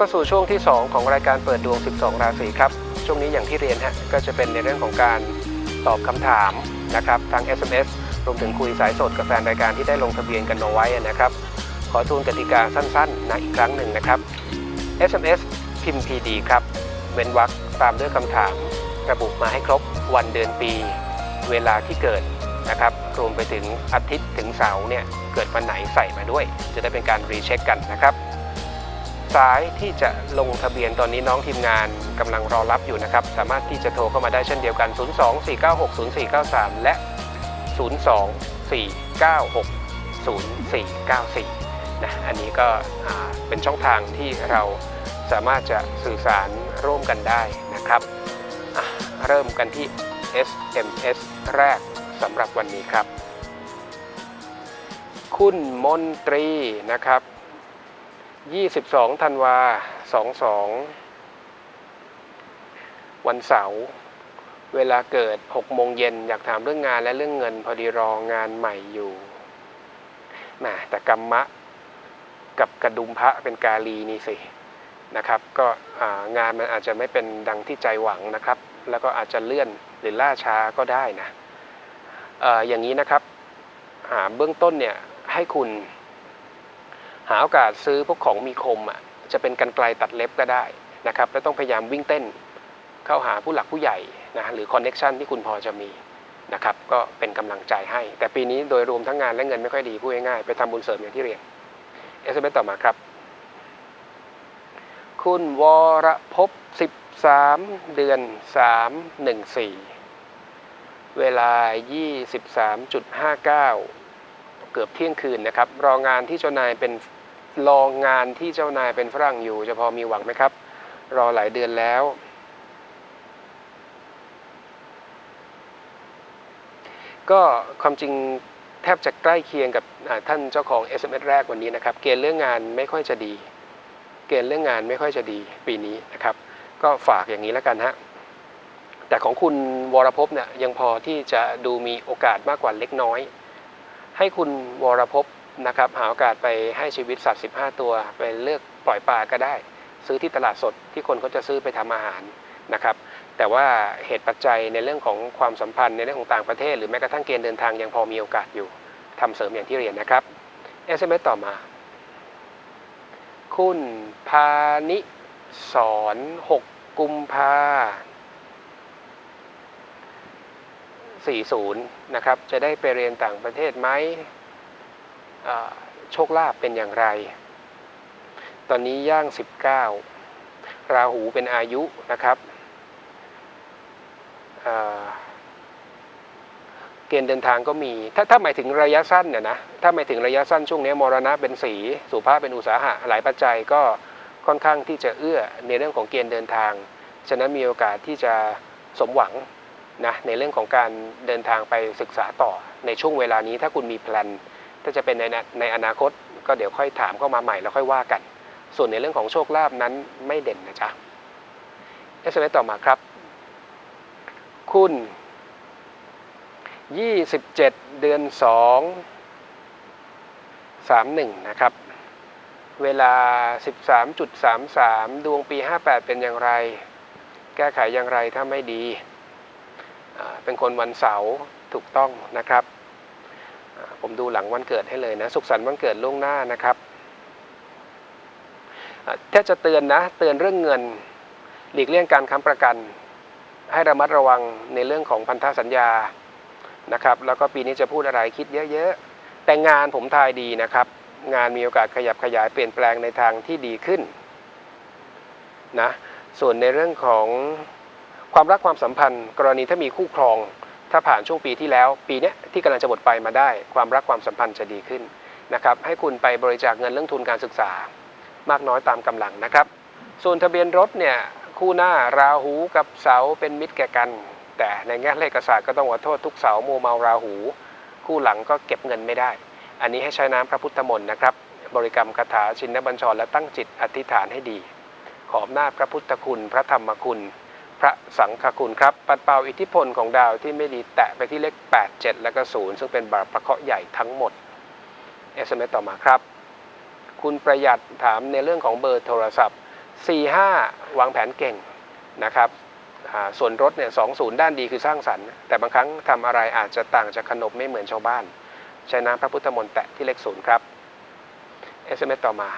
เข้าสู่ช่วงที่ 2 ของรายการเปิดดวง 12 ราศีครับ ช่วงนี้อย่างที่เรียนฮะก็จะเป็นในเรื่องของการตอบคำถามนะครับทาง SMS รวมถึงคุยสายสดกับแฟนรายการที่ได้ลงทะเบียนกันเอาไว้นะครับ ขอทูลกติกาสั้นๆนะอีกครั้งหนึ่งนะครับ SMS พิมพ์ PD ครับเว้นวรรคตามด้วยคำถาม ระบุมาให้ครบวันเดือนปี เวลาที่เกิดนะครับรวมไปถึงอาทิตย์ถึงเสาร์เนี่ยเกิดวันไหนใส่มาด้วย จะได้เป็นการรีเช็คกันนะครับ สายที่จะลงทะเบียนตอนนี้น้องทีมงานกำลังรอรับอยู่นะครับ สามารถที่จะโทรเข้ามาได้เช่นเดียวกัน 024960493 และ 024960494 นะ อันนี้ก็เป็นช่องทางที่เราสามารถจะสื่อสารร่วมกันได้นะครับ เริ่มกันที่ SMS แรกสำหรับวันนี้ครับ คุณมนตรีนะครับ 22ธันวา22 วันเสาร์เวลาเกิด6โมงเย็นอยากถามเรื่องงานและเรื่องเงิน พอดีรองานใหม่อยู่แหมแต่กรรมะกับกระดุมพระเป็นกาลีนี่สินะครับ ก็งานมันอาจจะไม่เป็นดังที่ใจหวังนะครับ แล้วก็อาจจะเลื่อนหรือล่าช้าก็ได้นะอออย่างนี้นะครับหาเบื้องต้นเนี่ยให้คุณ หาโอกาสซื้อพวกของมีคมอะจะเป็นกันไกลตัดเล็บก็ได้นะครับแล้วต้องพยายามวิ่งเต้นเข้าหาผู้หลักผู้ใหญ่นะหรือคอนเน็ชันที่คุณพอจะมีนะครับก็เป็นกำลังใจให้ แต่ปีนี้โดยรวมทั้งงานและเงินไม่ค่อยดีพูดง่ายๆไปทำบุญเสริมอย่างที่เรียนเอสเต่อมาครับ คุณวรภพ13 เดือน 314 เวลา 23.59 เกือบเที่ยงคืนนะครับ รองานที่เจ้านายเป็น รองงานที่เจ้านายเป็นฝรั่งอยู่ จะพอมีหวังไหมครับ รอหลายเดือนแล้ว ก็ความจริงแทบจะใกล้เคียงกับท่านเจ้าของ SMS แรกวันนี้นะครับ เกณฑ์เรื่องงานไม่ค่อยจะดี เกณฑ์เรื่องงานไม่ค่อยจะดีปีนี้นะครับ ก็ฝากอย่างนี้แล้วกันฮะแต่ของคุณวรพเนี่ยยังพอที่จะดูมีโอกาสมากกว่าเล็กน้อย ให้คุณวรพ นะครับหาโอกาสไปให้ชีวิตสัตว์ 15 ตัวไปเลือกปล่อยปลาก็ได้ ซื้อที่ตลาดสดที่คนเขาจะซื้อไปทำอาหารนะครับแต่ว่าเหตุปัจจัยในเรื่องของความสัมพันธ์ในเรื่องของต่างประเทศ หรือแม้กระทั่งเกณฑ์เดินทางยังพอมีโอกาสอยู่ทำเสริมอย่างที่เรียนนะครับ SMS ต่อมา คุณพานิสอน6กุมภา40 นะครับ จะได้ไปเรียนต่างประเทศไหม โชคลาภเป็นอย่างไร ตอนนี้ย่าง 19 ราหูเป็นอายุนะครับเกณฑ์เดินทางก็มี ถ้าถ้าหมายถึงระยะสั้นเนี่ยนะ ถ้าหมายถึงระยะสั้นช่วงนี้มรณะเป็นสี สุภาพเป็นอุตสาหะ หลายปัจจัยก็ค่อนข้างที่จะเอื้อในเรื่องของเกณฑ์เดินทาง ฉะนั้นมีโอกาสที่จะสมหวังนะในเรื่องของการเดินทางไปศึกษาต่อในช่วงเวลานี้ถ้าคุณมีแพลน ถ้าจะเป็นในในอนาคตก็เดี๋ยวค่อยถามเข้ามาใหม่แล้วค่อยว่ากัน ส่วนในเรื่องของโชคลาภนั้นไม่เด่นนะจ๊ะ SMS ต่อมาครับ คุณ 27 เดือน 2 31 นะครับ เวลา 13.33 ดวงปี 58 เป็นอย่างไร แก้ไขอย่างไรถ้าไม่ดี เป็นคนวันเสาร์ถูกต้องนะครับ ผมดูหลังวันเกิดให้เลยนะ สุขสันต์วันเกิดล่วงหน้านะครับถ้าจะเตือนนะ เตือนเรื่องเงิน หลีกเลี่ยงการค้ำประกัน ให้ระมัดระวังในเรื่องของพันธสัญญานะครับ แล้วก็ปีนี้จะพูดอะไรคิดเยอะๆ แต่งานผมทายดีนะครับ งานมีโอกาสขยับขยายเปลี่ยนแปลงในทางที่ดีขึ้นนะส่วนในเรื่องของความรักความสัมพันธ์ กรณีถ้ามีคู่ครอง ถ้าผ่านช่วงปีที่แล้ว ปีนี้ที่กำลังจะหมดไปมาได้ ความรักความสัมพันธ์จะดีขึ้นนะครับให้คุณไปบริจาคเงินเรื่องทุนการศึกษา มากน้อยตามกำลังนะครับ ส่วนทะเบียนรถเนี่ยคู่หน้าราหูกับเสาเป็นมิตรแก่กัน แต่ในแง่เลขศาสตร์ก็ต้องขอโทษทุกเสาโมเมาราหู คู่หลังก็เก็บเงินไม่ได้ อันนี้ให้ใช้น้ำพระพุทธมนต์นะครับ บริกรรมคาถาชินบัญชรและตั้งจิตอธิษฐานให้ดี ขอบหน้าพระพุทธคุณ พระธรรมคุณ พระสังฆคุณครับ ปัดเป่าอิทธิพลของดาวที่ไม่ดีแตะไปที่เลข 8 7 และก็ 0 ซึ่งเป็นบาปประเคราะห์ใหญ่ทั้งหมด SMS ต่อมาครับ คุณประหยัดถามในเรื่องของเบอร์โทรศัพท์ 45 วางแผนเก่งนะครับส่วนรถเนี่ย20 ด้านดีคือสร้างสรรค์ แต่บางครั้งทำอะไรอาจจะต่างจากขนบไม่เหมือนชาวบ้าน ใช้น้ำพระพุทธมนต์แตะที่เลขศูนย์ครับ SMS ต่อมา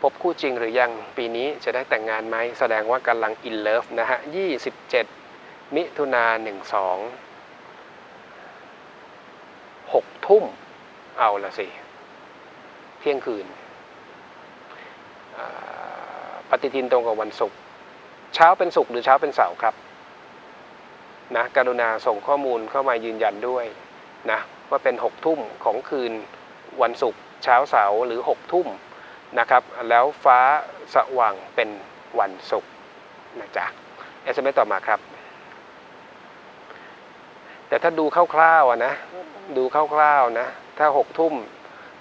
พบคู่จริงหรือยังปีนี้จะได้แต่งงานไหมแสดงว่ากำลังอินเลิฟนะฮะ 27 มิถุนา12 6 ทุ่มเอาละสิ เที่ยงคืน ปฏิทินตรงกับวันศุกร์เช้าเป็นศุกร์หรือเช้าเป็นเสาร์ครับนะกรุณาส่งข้อมูลเข้ามายืนยันด้วยนะว่าเป็น 6 ทุ่มของคืนวันศุกร์เช้าเสาร์หรือ 6 ทุ่ม นะครับ แล้วฟ้าสว่างเป็นวันศุกร์นะจ๊ะ SMS ต่อมาครับ แต่ถ้าดูคร่าวๆอะนะ ดูคร่าวๆนะ ถ้า6ทุ่ม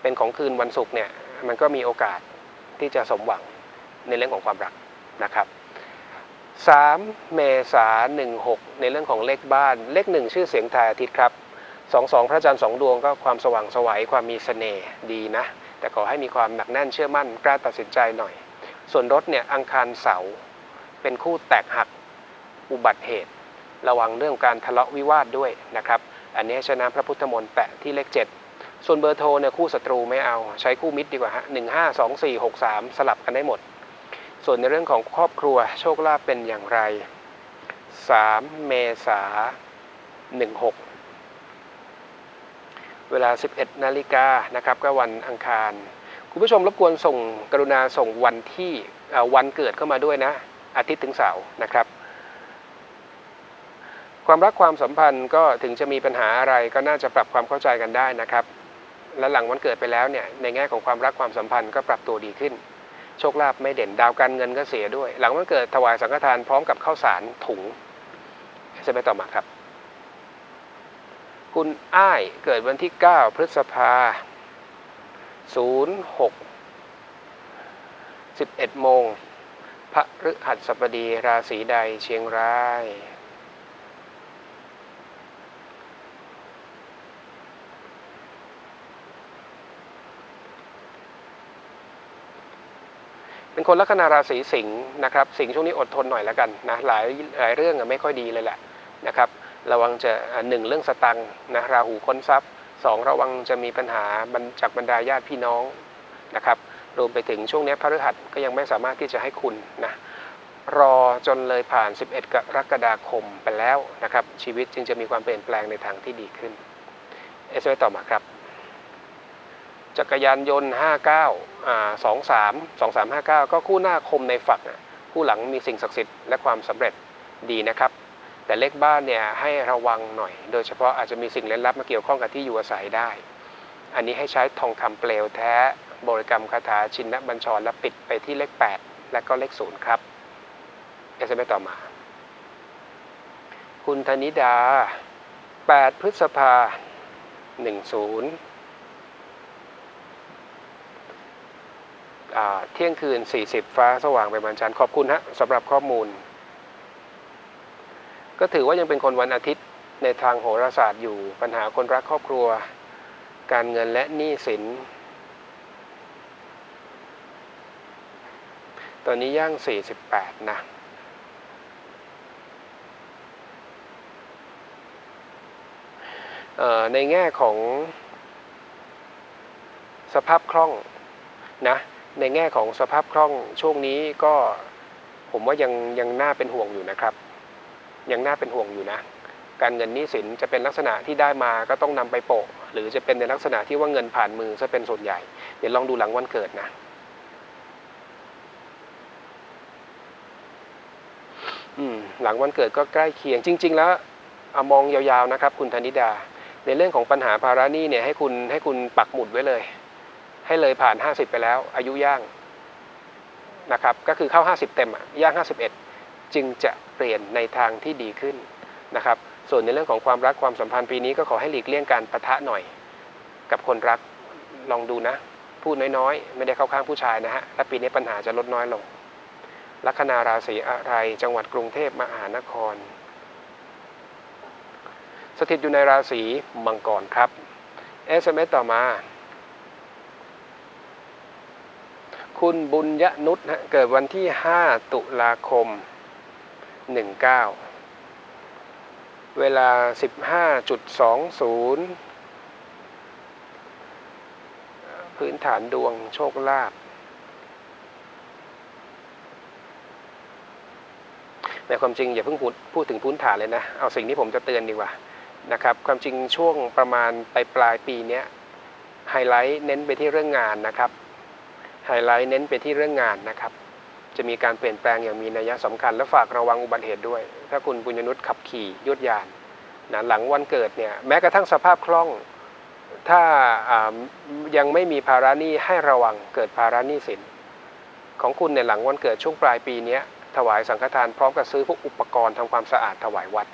เป็นของคืนวันศุกร์เนี่ย มันก็มีโอกาสที่จะสมหวังในเรื่องของความรักนะครับ3เมษา16 ในเรื่องของเลขบ้าน เลขหนึ่งชื่อเสียงทายอาทิตย์ครับ 22 พระจันทร์สองดวงก็ความสว่างสวัยความมีเสน่ห์ดีนะ แต่ขอให้มีความหนักแน่นเชื่อมั่นกล้าตัดสินใจหน่อย ส่วนรถเนี่ยอังคารเสาร์เป็นคู่แตกหักอุบัติเหตุ ระวังเรื่องการทะเลาะวิวาทด้วยนะครับ อันนี้ชนะพระพุทธมนต์แปะที่เลข 7 ส่วนเบอร์โทรเนี่ยคู่ศัตรูไม่เอาใช้คู่มิตรดีกว่าฮะหนึ่งห้าสองสี่หกสามสลับกันได้หมด ส่วนในเรื่องของครอบครัวโชคลาภเป็นอย่างไร 3 เมษา16 เวลา 11 นาฬิกานะครับก็วันอังคาร คุณผู้ชมรบกวนส่งกรุณาส่งวันที่วันเกิดเข้ามาด้วยนะ อาทิตย์ถึงเสาร์นะครับ ความรักความสัมพันธ์ก็ถึงจะมีปัญหาอะไรก็น่าจะปรับความเข้าใจกันได้นะครับ และหลังวันเกิดไปแล้วเนี่ยในแง่ของความรักความสัมพันธ์ก็ปรับตัวดีขึ้น โชคลาภไม่เด่นดาวการเงินก็เสียด้วย หลังวันเกิดถวายสังฆทานพร้อมกับข้าวสารถุงจะไปต่อมาครับ คุณอ้ายเกิดวันที่ 9 พฤษภา 06 11 โมง พระฤหัสบดีราศีใดเชียงราย เป็นคนลัคนาราศีสิงห์นะครับ สิงห์ช่วงนี้อดทนหน่อยแล้วกันนะ หลายหลายเรื่องไม่ค่อยดีเลยแหละนะครับ ระวังจะหนึ่งเรื่องสตังค์นะราหูค้นทรัพย์สองระวังจะมีปัญหาจากบรรดาญาติพี่น้องนะครับรวมไปถึงช่วงนี้พฤหัสก็ยังไม่สามารถที่จะให้คุณนะรอจนเลยผ่าน 11 กรกฎาคมไปแล้วนะครับ ชีวิตจึงจะมีความเปลี่ยนแปลงในทางที่ดีขึ้นเอสไต่อมาครับ จักรยานยนต์ 59อ่า23 2359 ก็คู่หน้าคมในฝัก คู่หลังมีสิ่งศักดิ์สิทธิ์และความสำเร็จดีนะครับ แต่เลขบ้านเนี่ยให้ระวังหน่อย โดยเฉพาะอาจจะมีสิ่งเล่นลับมาเกี่ยวข้องกับที่อยู่อาศัยได้ อันนี้ให้ใช้ทองคำเปลวแท้ บริกรรมคาถาชินนบัญชรและปิดไปที่เลข 8 และก็เลข0ครับเอสเอ็มต่อมา คุณธนิดา 8 พฤษภา 10อ่าเที่ยงคืน 40 ฟ้าสว่างไปบานจันทร์ขอบคุณฮะสำหรับข้อมูล ก็ถือว่ายังเป็นคนวันอาทิตย์ในทางโหราศาสตร์อยู่ปัญหาคนรักครอบครัว การเงินและหนี้สิน ตอนนี้ย่าง 48 นะเอ่อในแง่ของสภาพคล่องนะในแง่ของสภาพคล่องช่วงนี้ก็ผมว่ายังยังน่าเป็นห่วงอยู่นะครับ ยังน่าเป็นห่วงอยู่นะ การเงินนี้สินจะเป็นลักษณะที่ได้มาก็ต้องนำไปโปะ หรือจะเป็นในลักษณะที่ว่าเงินผ่านมือซะเป็นส่วนใหญ่ เดี๋ยวลองดูหลังวันเกิดนะอืมหลังวันเกิดก็ใกล้เคียงจริง ๆ แล้วอมองยาวๆนะครับ คุณธนิดา ในเรื่องของปัญหาภาระหนี้เนี่ยให้คุณให้คุณปักหมุดไว้เลย ให้เลยผ่าน 50 ไปแล้ว อายุย่างนะครับ ก็คือเข้า 50 เต็มอะย่าง 51 จึงจะ เปลี่ยนในทางที่ดีขึ้นนะครับส่วนในเรื่องของความรักความสัมพันธ์ปีนี้ก็ขอให้หลีกเลี่ยงการประทะหน่อย กับคนรักลองดูนะ พูดน้อยๆ ไม่ได้เข้าข้างผู้ชายนะฮะและปีนี้ปัญหาจะลดน้อยลงลัคนาราศีอะไรจังหวัดกรุงเทพมหานคร สถิตอยู่ในราศีมังกรครับ SMS ต่อมาคุณบุญยนุษฮะเกิดวันที่ 5 ตุลาคม 19 เวลา 15.20 พื้นฐานดวงโชคลาภในความจริงอย่าเพิ่งพูดพูดถึงพื้นฐานเลยนะ เอาสิ่งที่ผมจะเตือนดีกว่านะครับความจริงช่วงประมาณปลายปลายปีนี้ไฮไลท์เน้นไปที่เรื่องงานนะครับไฮไลท์เน้นไปที่เรื่องงานนะครับ จะมีการเปลี่ยนแปลงอย่างมีนัยสำคัญ และฝากระวังอุบัติเหตุด้วย ถ้าคุณปุญญนุชขับขี่ยวดยานนะหลังวันเกิดเนี่ยแม้กระทั่งสภาพคล่อง ถ้ายังไม่มีภาระหนี้ให้ระวังเกิดภาระหนี้สิน ของคุณในหลังวันเกิดช่วงปลายปีนี้ถวายสังฆทานพร้อมกับซื้อพวกอุปกรณ์ทำความสะอาดถวายวัด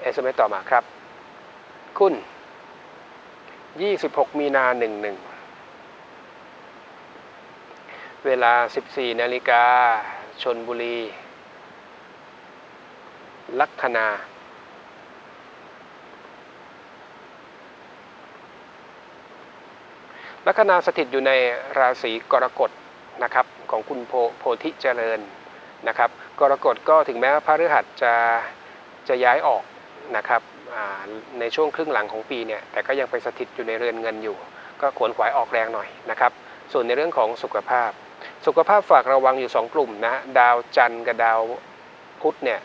เอสเมต่อมาครับ คุณ 26 มีนา 11 เวลา 14 นาฬิกา ชนบุรี ลัคนา ลัคนาสถิตอยู่ในราศีกรกฎนะครับของคุณโพโพธิเจริญนะครับ กรกฎก็ถึงแม้พระฤหัสจะจะย้ายออกนะครับในช่วงครึ่งหลังของปีเนี่ย แต่ก็ยังไปสถิตอยู่ในเรือนเงินอยู่ ก็ขวนขวายออกแรงหน่อยนะครับ ส่วนในเรื่องของสุขภาพ สุขภาพฝากระวังอยู่ 2 กลุ่มนะดาวจันทร์กับดาวพุธเนี่ย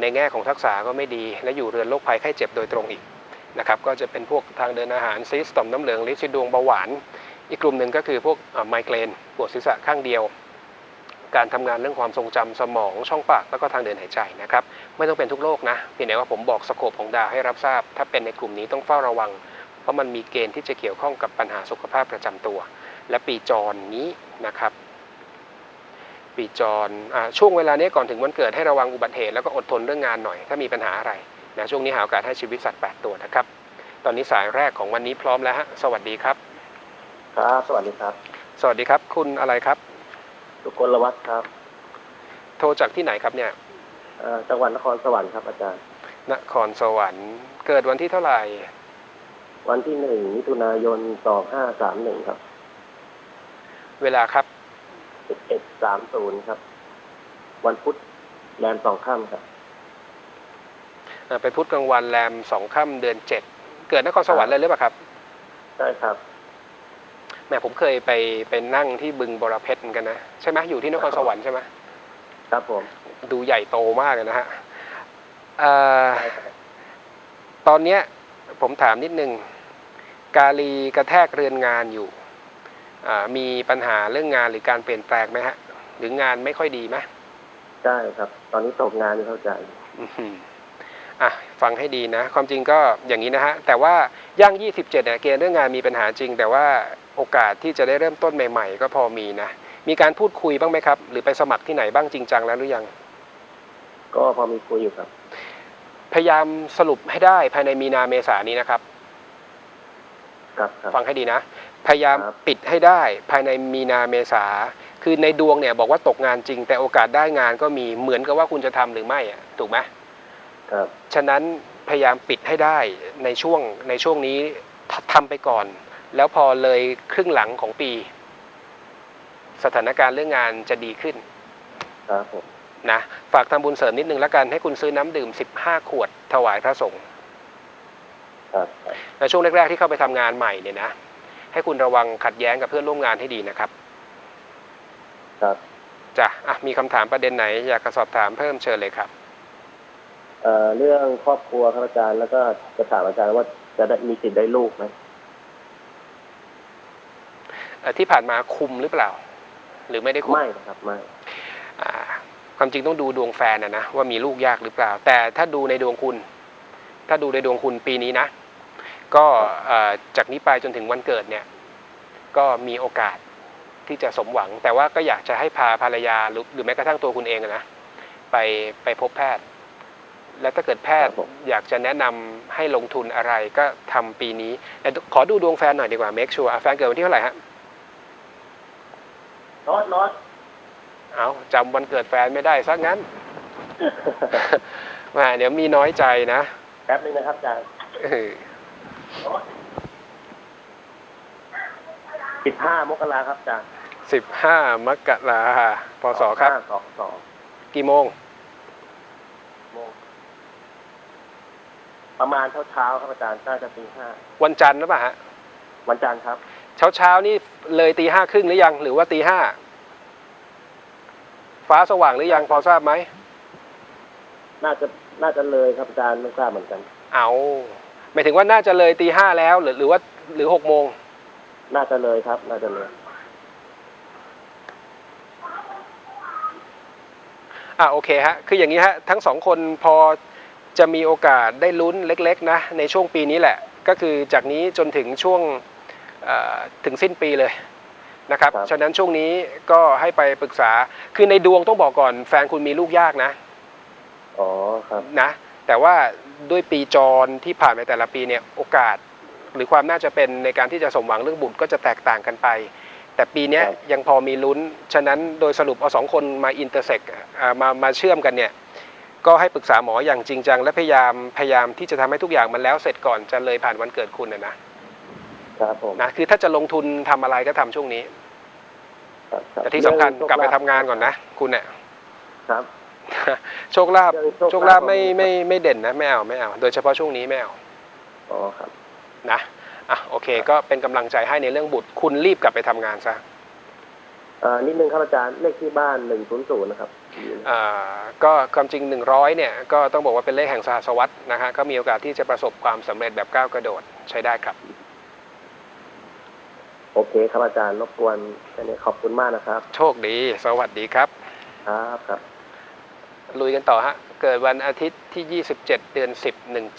ในแง่ของทักษะก็ไม่ดี และอยู่เรือนโรคภัยไข้เจ็บโดยตรงอีกนะครับก็จะเป็นพวกทางเดินอาหารซีสต่อมน้ำเหลืองลิ้นชิดวงเบาหวาน อีกกลุ่มหนึ่งก็คือพวกไมเกรนปวดศีรษะข้างเดียว การทำงานเรื่องความทรงจำสมองช่องปากแล้วก็ทางเดินหายใจนะครับไม่ต้องเป็นทุกโรคนะเพียงแต่ว่าผมบอกสโคปของดาวให้รับทราบ ถ้าเป็นในกลุ่มนี้ต้องเฝ้าระวัง เพราะมันมีเกณฑ์ที่จะเกี่ยวข้องกับปัญหาสุขภาพประจำตัว และปีจรนี้นะครับ ปีจรอ่าช่วงเวลานี้ก่อนถึงวันเกิดให้ระวังอุบัติเหตุแล้วก็อดทนเรื่องงานหน่อย ถ้ามีปัญหาอะไรนะช่วงนี้หาโอกาสให้ชีวิตสัตว์ 8 ตัวนะครับ ตอนนี้สายแรกของวันนี้พร้อมแล้วฮะสวัสดีครับครับสวัสดีครับ สวัสดีครับ คุณอะไรครับสุกลวัฒน์ครับ โทรจากที่ไหนครับเนี่ยเอ่อจังหวัดนครสวรรค์ครับอาจารย์ นครสวรรค์เกิดวันที่เท่าไหร่ วันที่หนึ่งมิถุนายนสองห้าสามหนึ่งครับ เวลาครับสิบเอ็ดสามศูนย์ครับ วันพุธแรมสองค่ำครับอ่าไปพุธกลางวันแรมสองค่ำเดือนเจ็ดเกิดนครสวรรค์เลยหรือเปล่าครับใช่ครับแหมผมเคยไปไปนั่งที่บึงบรเพชรเหมือนกันนะใช่ไหมอยู่ที่นครสวรรค์ใช่ไหมครับผม ดูใหญ่โตมากเลยนะฮะเอ่อใช่ครับตอนเนี้ยผมถามนิดนึง กาลีกระแทกเรือนงานอยู่อ่า มีปัญหาเรื่องงานหรือการเปลี่ยนแปลงไหมฮะ หรืองานไม่ค่อยดีไหมใช่ครับ ตอนนี้ตกงานอยู่เข้าใจอื้อหืออะฟังให้ดีนะ ความจริงก็อย่างนี้นะฮะ แต่ว่าย่าง 27เนี่ยเกณฑ์เรื่องงานมีปัญหาจริง แต่ว่าโอกาสที่จะได้เริ่มต้นใหม่ ๆ ก็พอมีนะ มีการพูดคุยบ้างไหมครับ หรือไปสมัครที่ไหนบ้างจริงจังแล้วหรือยัง ก็พอมีคุยอยู่ครับ พยายามสรุปให้ได้ภายในมีนาเมษายนนี้นะครับครับ ครับ ฟังให้ดีนะ พยายามครับปิดให้ได้ภายในมีนาเมษาคือในดวงเนี่ยบอกว่าตกงานจริง แต่โอกาสได้งานก็มีเหมือนกับว่าคุณจะทำหรือไม่อะถูกไหมครับฉะนั้นพยายามปิดให้ได้ในช่วงในช่วงนี้ททำไปก่อน แล้วพอเลยครึ่งหลังของปี สถานการณ์เรื่องงานจะดีขึ้นครับผมนะฝากทำบุญเสริมนิดนึงแล้วกันให้คุณซื้อน้ำดื่ม15ขวดถวายพระสงฆ์ครับครับในช่วงแรกๆที่เข้าไปทำงานใหม่เนี่ยนะ ให้คุณระวังขัดแย้งกับเพื่อนร่วมงานให้ดีนะครับ ครับจ้ะอะมีคำถามประเด็นไหน อยากจะสอบถามเพิ่มเชิญเลยครับเอ่อเรื่องครอบครัวครับอาจารย์แล้วก็จะถามอาจารย์ว่าจะได้มีสิทธิ์ได้ลูกไหมเอ่อที่ผ่านมาคุมหรือเปล่า หรือไม่ได้คุมไม่นะครับไม่อ่าความจริงต้องดูดวงแฟนนะนะว่ามีลูกยากหรือเปล่า แต่ถ้าดูในดวงคุณ ถ้าดูในดวงคุณปีนี้นะ ก็เอ่อจากนี้ไปจนถึงวันเกิดเนี่ยก็มีโอกาสที่จะสมหวัง แต่ว่าก็อยากจะให้พาภรรยาหรือหรือแม้กระทั่งตัวคุณเองอะนะไปไปพบแพทย์ แล้วถ้าเกิดแพทย์ครับผมอยากจะแนะนำให้ลงทุนอะไรก็ทำปีนี้แต่ขอดูดวงแฟนหน่อยดีกว่า make sure อะแฟนเกิดวันที่เท่าไหร่ฮะนอตนอตเอาจำวันเกิดแฟนไม่ได้ซะงั้นแหมาเดี๋ยวมีน้อยใจนะแป๊บนึงนะครับอาจารย์เออ สิบห้ามกราครับอาจารย์15มกราพศครับห้าสองสองกี่โมง โมง ประมาณเช้าเช้าๆครับอาจารย์น่าจะตีห้าวันจันทร์หรือเปล่าฮะ วันจันทร์ครับ เช้าเช้าๆนี่เลยตีห้าครึ่งหรือยัง หรือว่าตีห้า ฟ้าสว่างหรือยังพอทราบไหม น่าจะ น่าจะเลยครับอาจารย์ไม่ทราบเหมือนกัน เอา หมายถึงว่าน่าจะเลยตีห้าแล้วหรือหรือว่าหรือหกโมงน่าจะเลยครับ น่าจะเลย อะโอเคฮะ คืออย่างนี้ฮะ ทั้งสองคนพอจะมีโอกาสได้ลุ้นเล็ก ๆ นะ ในช่วงปีนี้แหละ ก็คือจากนี้จนถึงช่วงเอ่อถึงสิ้นปีเลยนะครับครับ ฉะนั้นช่วงนี้ก็ให้ไปปรึกษา คือในดวงต้องบอกก่อนแฟนคุณมีลูกยากนะ อ๋อครับ นะ แต่ว่า ด้วยปีจรที่ผ่านไปแต่ละปีเนี่ยโอกาส หรือความน่าจะเป็นในการที่จะสมหวังเรื่องบุตรก็จะแตกต่างกันไป แต่ปีเนี้ยครับยังพอมีลุ้น ฉะนั้นโดยสรุปเอาสองคนมาอินเตอร์เซ็กมามาเชื่อมกันเนี่ยก็ให้ปรึกษาหมออย่างจริงจัง และพยายามพยายามที่จะทำให้ทุกอย่างมันแล้วเสร็จก่อนจะเลยผ่านวันเกิดคุณนะนะครับผมนะคือถ้าจะลงทุนทำอะไรก็ทำช่วงนี้ครับครับแต่ที่สำคัญเรื่องกลับไปโชทำงานก่อนนะ คุณเนี่ยครับ โชคลาภเรื่องโชคลาภโชคลาภไม่ไม่ไม่เด่นนะไม่เอาไม่เอาโดยเฉพาะช่วงนี้ไม่เอาอ๋อครับนะอะโอเค ก็เป็นกำลังใจให้ในเรื่องบุตรคุณรีบกลับไปทำงานซะอ่านิดนึงครับอาจารย์เลขที่บ้านหนึ่งศูนย์ศูนย์นะครับอ่าก็ความจริง100เนี่ยก็ต้องบอกว่าเป็นเลขแห่งสหัสวรรษนะฮะก็มีโอกาสที่จะประสบความสำเร็จแบบก้าวกระโดดใช้ได้ครับโอเคครับอาจารย์รบกวนแค่นี้ขอบคุณมากนะครับ โชคดี สวัสดีครับ ครับครับ ลุยกันต่อฮะ เกิดวันอาทิตย์ที่ 27 เดือน 10 17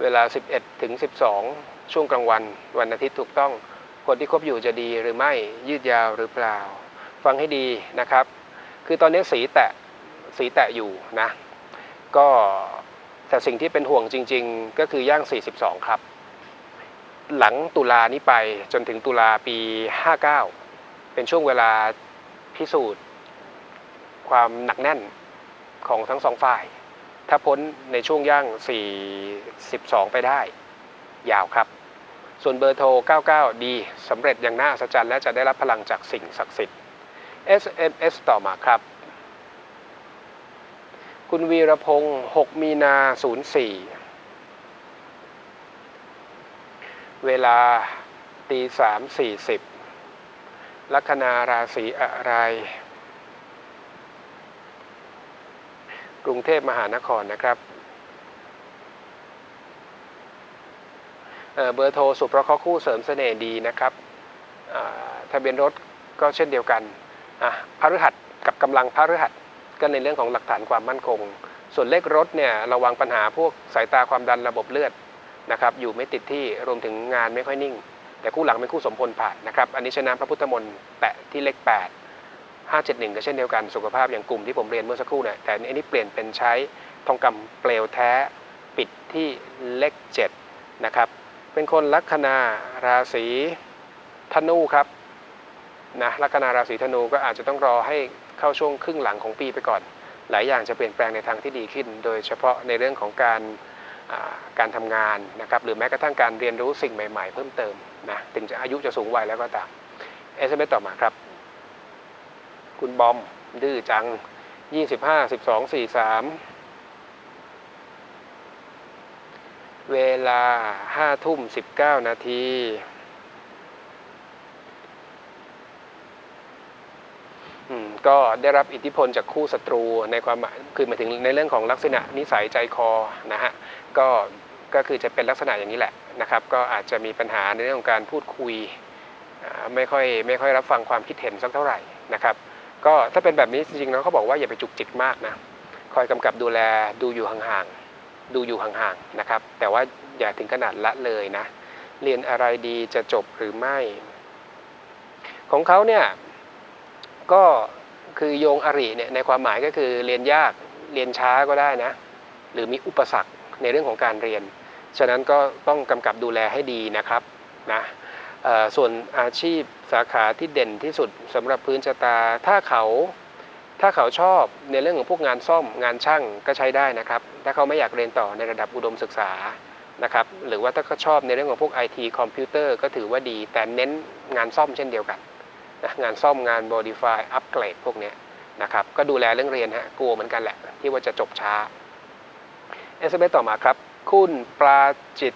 เวลา 11 ถึง 12 ช่วงกลางวัน วันอาทิตย์ถูกต้อง คนที่คบอยู่จะดีหรือไม่ ยืดยาวหรือเปล่า ฟังให้ดีนะครับ คือตอนนี้สีแตะ สีแตะอยู่นะ ก็แต่สิ่งที่เป็นห่วงจริง ๆ ก็คือย่าง 42 ครับ หลังตุลานี้ไปจนถึงตุลาปี 59 เป็นช่วงเวลาพิสูจน์ ความหนักแน่นของทั้งสองฝ่าย ถ้าพ้นในช่วงย่าง 42 ไปได้ ยาวครับ ส่วนเบอร์โทร 99 ดีสำเร็จอย่างน่าอัศจรรย์และจะได้รับพลังจากสิ่งศักดิ์สิทธิ์ SMS ต่อมาครับ คุณวีรพงศ์ 6 มีนา 04 เวลาตีสามสี่สิบลัคนาราศีอะไร กรุงเทพมหานครนะครับเเบอร์โทรสุประเคาะคู่เสริมเสน่ห์ดีนะครับทะเบียนรถก็เช่นเดียวกันอะพฤหัสกับกำลังพฤหัสก็ในเรื่องของหลักฐานความมั่นคง ส่วนเลขรถเนี่ยระวังปัญหาพวกสายตาความดันระบบเลือด นะครับอยู่ไม่ติดที่รวมถึงงานไม่ค่อยนิ่ง แต่คู่หลังเป็นคู่สมพลผ่านนะครับอันนี้ชนะพระพุทธมนต์แตะที่เลข 8 571 ก็เช่นเดียวกันสุขภาพอย่างกลุ่มที่ผมเรียนเมื่อสักครู่เนี่ยแต่อันนี้เปลี่ยนเป็นใช้ทองคำเปลวแท้ปิดที่เลข7นะครับเป็นคนลัคนาราศีธนูครับนะลัคนาราศีธนูก็อาจจะต้องรอให้เข้าช่วงครึ่งหลังของปีไปก่อน หลายอย่างจะเปลี่ยนแปลงในทางที่ดีขึ้น โดยเฉพาะในเรื่องของการ การทำงานนะครับหรือแม้กระทั่งการเรียนรู้สิ่งใหม่ๆ เพิ่มเติมนะถึงจะอายุจะสูงวัยแล้วก็ตาม SMS ต่อมาครับ คุณบอมดื้อจัง 25 12 43 เวลา 5 ทุ่ม 19 นาทีอืมก็ได้รับอิทธิพลจากคู่ศัตรูในความคือหมายถึงในเรื่องของลักษณะนิสัยใจคอนะฮะ ก็ก็คือจะเป็นลักษณะอย่างนี้แหละนะครับ ก็อาจจะมีปัญหาในเรื่องของการพูดคุยไม่ค่อยไม่ค่อยรับฟังความคิดเห็นสักเท่าไหร่นะครับก็ถ้าเป็นแบบนี้จริงๆแล้วเขาบอกว่าอย่าไปจุกจิกมากนะคอยกำกับดูแลดูอยู่ห่างๆดูอยู่ห่างๆนะครับ แต่ว่าอย่าถึงขนาดละเลยนะ เรียนอะไรดีจะจบหรือไม่ ของเขาเนี่ยก็คือโยงอริเนี่ยในความหมายก็คือเรียนยากเรียนช้าก็ได้นะ หรือมีอุปสรรค ในเรื่องของการเรียน ฉะนั้นก็ต้องกำกับดูแลให้ดีนะครับนะส่วนอาชีพสาขาที่เด่นที่สุดสำหรับพื้นชะตา ถ้าเขาถ้าเขาชอบในเรื่องของพวกงานซ่อมงานช่างก็ใช้ได้นะครับ ถ้าเขาไม่อยากเรียนต่อในระดับอุดมศึกษานะครับหรือว่าถ้าเขาชอบในเรื่องของพวก IT คอมพิวเตอร์ก็ถือว่าดี แต่เน้นงานซ่อมเช่นเดียวกันนะงานซ่อมงาน modify upgrade พวกนี้นะครับก็ดูแลเรื่องเรียนฮะกลัวเหมือนกันแหละ ที่ว่าจะจบช้า SMS ต่อมาครับ คุณปลาจิต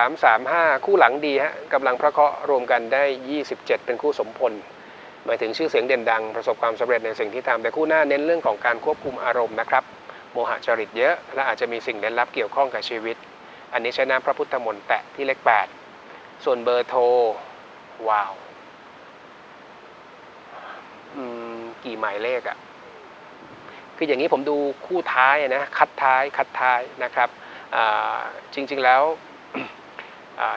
8335 คู่หลังดีฮะกำลังพระเคราะห์รวมกันได้ 27 เป็นคู่สมพล หมายถึงชื่อเสียงเด่นดัง ประสบความสำเร็จในสิ่งที่ทำแต่คู่หน้าเน้นเรื่องของการควบคุมอารมณ์นะครับ โมหะจริตเยอะ และอาจจะมีสิ่งเล่นลับเกี่ยวข้องกับชีวิต อันนี้ใช้น้ำพระพุทธมนต์แตะที่เลข 8 ส่วนเบอร์โทรว้าวกี่หมายเลขอะ คืออย่างนี้ผมดูคู่ท้ายนะคัดท้ายคัดท้ายนะครับจริงๆแล้ว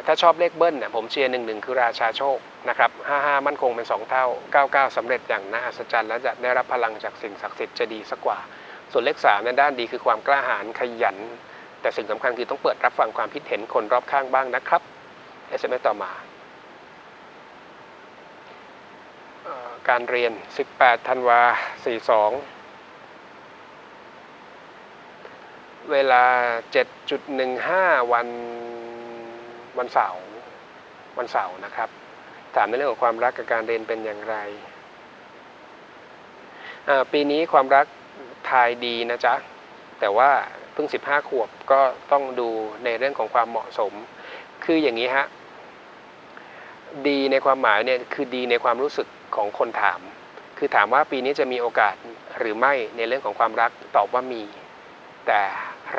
ถ้าชอบเลขเบิ้ลเนี่ยผมเชียร์หนึ่งหนึ่งคือราชาโชคนะครับห้าห้ามั่นคงเป็น 2 เท่า 99สำเร็จอย่างน่าอัศจรรย์และจะได้รับพลังจากสิ่งศักดิ์สิทธิ์จะดีสักกว่า ส่วนเลข3ในด้านดีคือความกล้าหาญขยัน แต่สิ่งสำคัญคือต้องเปิดรับฟังความคิดเห็นคนรอบข้างบ้างนะครับ SMS ต่อมาเอ่อการเรียน 18 ธันวา 42 เวลา 7.15 วันวันเสาร์วันเสาร์นะครับ ถามในเรื่องของความรักกับการเรียนเป็นอย่างไร ปีนี้ความรักทายดีนะจ๊ะ แต่ว่าเพิ่ง 15 ขวบก็ต้องดูในเรื่องของความเหมาะสม คืออย่างนี้ฮะ ดีในความหมายเนี่ยคือดีในความรู้สึกของคนถาม คือถามว่าปีนี้จะมีโอกาสหรือไม่ในเรื่องของความรักตอบว่ามี แต่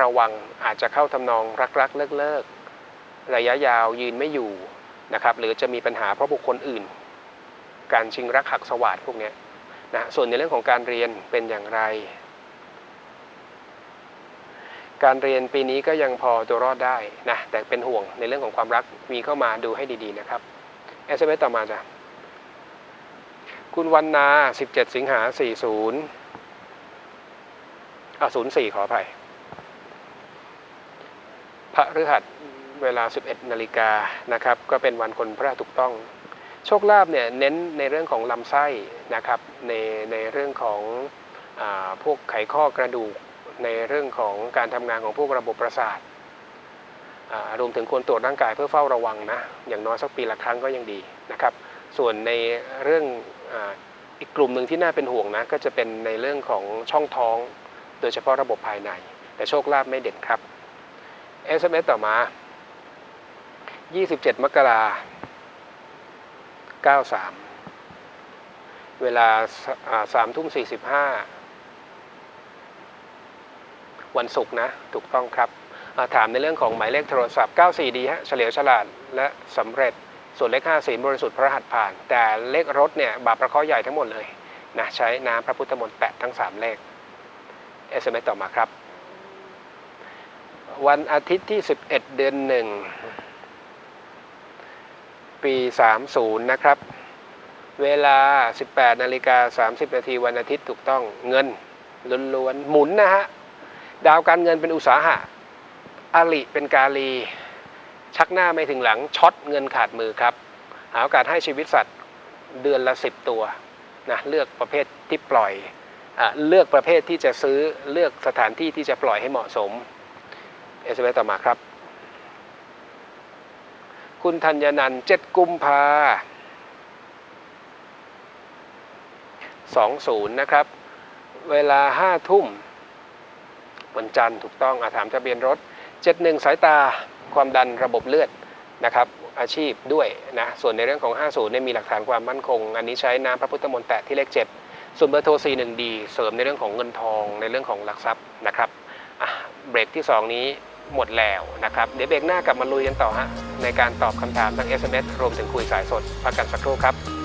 ระวังอาจจะเข้าทำนองรักๆเลิกๆ ระยะยาวยืนไม่อยู่นะครับหรือจะมีปัญหาเพราะบุคคลอื่น การชิงรักหักสวาดพวกนี้นะส่วนในเรื่องของการเรียนเป็นอย่างไร การเรียนปีนี้ก็ยังพอตัวรอดได้นะแต่เป็นห่วงในเรื่องของความรักมีเข้ามาดูให้ดีๆนะครับ SMS ต่อมาจ้ะคุณวันนา 17 สิงหา 40อะ04 ขออภัย พระฤหัสเวลา 11 นาฬิกานะครับ ก็เป็นวันคนพระถูกต้อง โชคลาภเนี่ยเน้นในเรื่องของลำไส้นะครับ ในในเรื่องของอพวกไขข้อกระดูก ในเรื่องของการทำงานของพวกระบบประสาทอารวมถึงควรตรวจร่างกายเพื่อเฝ้าระวังนะ อย่างน้อยสักปีละครั้งก็ยังดีนะครับ ส่วนในเรื่องออีกกลุ่มหนึ่งที่น่าเป็นห่วงนะ ก็จะเป็นในเรื่องของช่องท้อง โดยเฉพาะระบบภายใน แต่โชคลาภไม่เด่นครับ SMS ต่อมา 27 มกรา93 เวลาสามทุ่ม 45 วันศุกร์นะ ถูกต้องครับาถามในเรื่องของหมายเลขโทรศัพท์ 94 ดีฮะ เฉลียวฉลาดและสำเร็จ ส่วนเลข5ศีลบริสุทธิ์พระหัตถ์ผ่าน แต่เลขรถเนี่ย บาปประเคราใหญ่ทั้งหมดเลยนะ ใช้น้ำพระพุทธมนต์แปะทั้ง 3 เลข SMS ต่อมาครับ วันอาทิตย์ที่ 11 เดือน1ปี 30 นะครับ เวลา 18นาฬิกา30 นาทีวันอาทิตย์ถูกต้องเงินล้วนๆหมุนนะฮะ ดาวการเงินเป็นอุตสาหะอลิเป็นกาลี ชักหน้าไม่ถึงหลังช็อตเงินขาดมือครับ หาโอกาสให้ชีวิตสัตว์เดือนละ 10 ตัวนะเลือกประเภทที่ปล่อยอเลือกประเภทที่จะซื้อเลือกสถานที่ที่จะปล่อยให้เหมาะสม เอสเต่อมาครับ คุณธัญนันท์เจ็ดกุมภาสองศูนย์นะครับ เวลาห้าทุ่ม วันจันทร์ถูกต้องอาถามทะเบียนรถ 71 สายตาความดันระบบเลือดนะครับ อาชีพด้วยนะ ส่วนในเรื่องของ 50เนี่ยมีหลักฐานความมั่นคง อันนี้ใช้น้ำพระพุทธมนต์แตะที่เลข 7 ส่วนเบอร์โทร 41ดีเสริมในเรื่องของเงินทองในเรื่องของหลักทรัพย์นะครับเบรกที่ 2 นี้ หมดแล้วนะครับ เดี๋ยวเบรกหน้ากลับมาลุยกันต่อฮะในการตอบคำถามทาง SMS รวมถึงคุยสายสดพักกันสักครู่ครับ